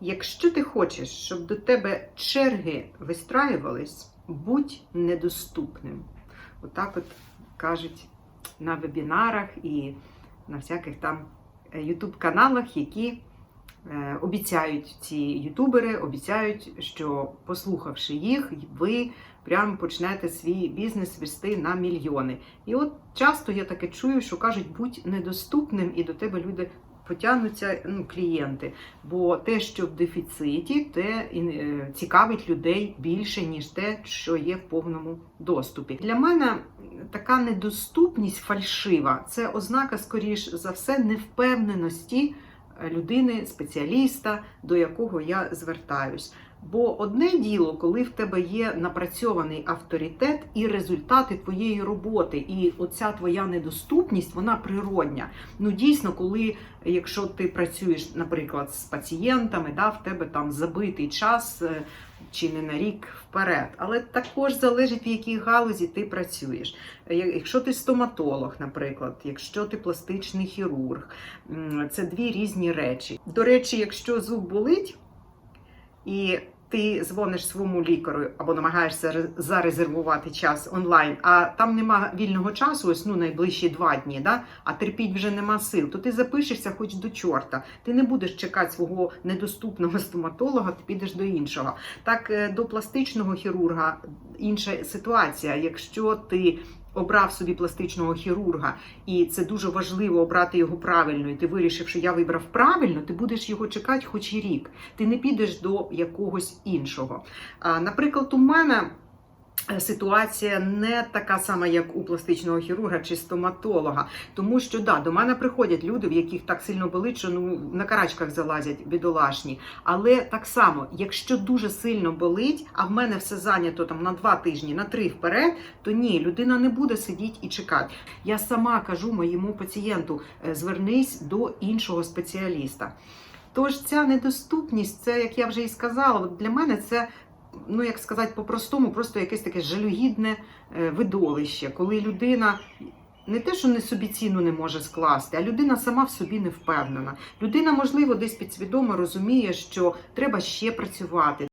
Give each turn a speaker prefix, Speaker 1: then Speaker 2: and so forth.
Speaker 1: Якщо ти хочеш, щоб до тебе черги вистраювались, будь недоступним. Отак от кажуть на вебінарах і на всяких там ютуб-каналах, які е, обіцяють ці ютубери, обіцяють, що послухавши їх, ви прямо почнете свій бізнес вести на мільйони. І от часто я таке чую, що кажуть, будь недоступним, і до тебе люди потягнуться ну, клієнти. Бо те, що в дефіциті, те е, цікавить людей більше, ніж те, що є в повному доступі. Для мене така недоступність фальшива це ознака, скоріш за все, невпевненості людини, спеціаліста, до якого я звертаюсь. Бо одне діло, коли в тебе є напрацьований авторитет і результати твоєї роботи, і оця твоя недоступність, вона природня. Ну дійсно, коли якщо ти працюєш, наприклад, з пацієнтами, да, в тебе там забитий час е, чи не на рік вперед, але також залежить в якій галузі ти працюєш. Е, Якщо ти стоматолог, наприклад, якщо ти пластичний хірург, це дві різні речі. До речі, якщо зуб болить і ти дзвониш своєму лікарю або намагаєшся зарезервувати час онлайн, а там нема вільного часу, ось ну найближчі два дні, да? а терпіть вже нема сил, то ти запишешся хоч до чорта. Ти не будеш чекати свого недоступного стоматолога, ти підеш до іншого. Так е, до пластичного хірурга інша ситуація. Якщо ти обрав собі пластичного хірурга, і це дуже важливо обрати його правильно, і ти вирішив, що я вибрав правильно, ти будеш його чекати хоч і рік. Ти не підеш до якогось іншого. Наприклад, у мене. Е, Ситуація не така сама, як у пластичного хірурга чи стоматолога, тому що да, до мене приходять люди, в яких так сильно болить, що ну на карачках залазять бідолашні. Але так само, якщо дуже сильно болить, а в мене все зайнято там на два тижні, на три вперед, то ні, людина не буде сидіти і чекати. Я сама кажу моєму пацієнту: е, звернись до іншого спеціаліста. Тож ця недоступність, це як я вже і сказала, для мене це. Ну, як сказати по-простому, просто якесь таке жалюгідне е, видовище, коли людина не те, що не собі ціну не може скласти, а людина сама в собі не впевнена. Людина, можливо, десь підсвідомо розуміє, що треба ще працювати,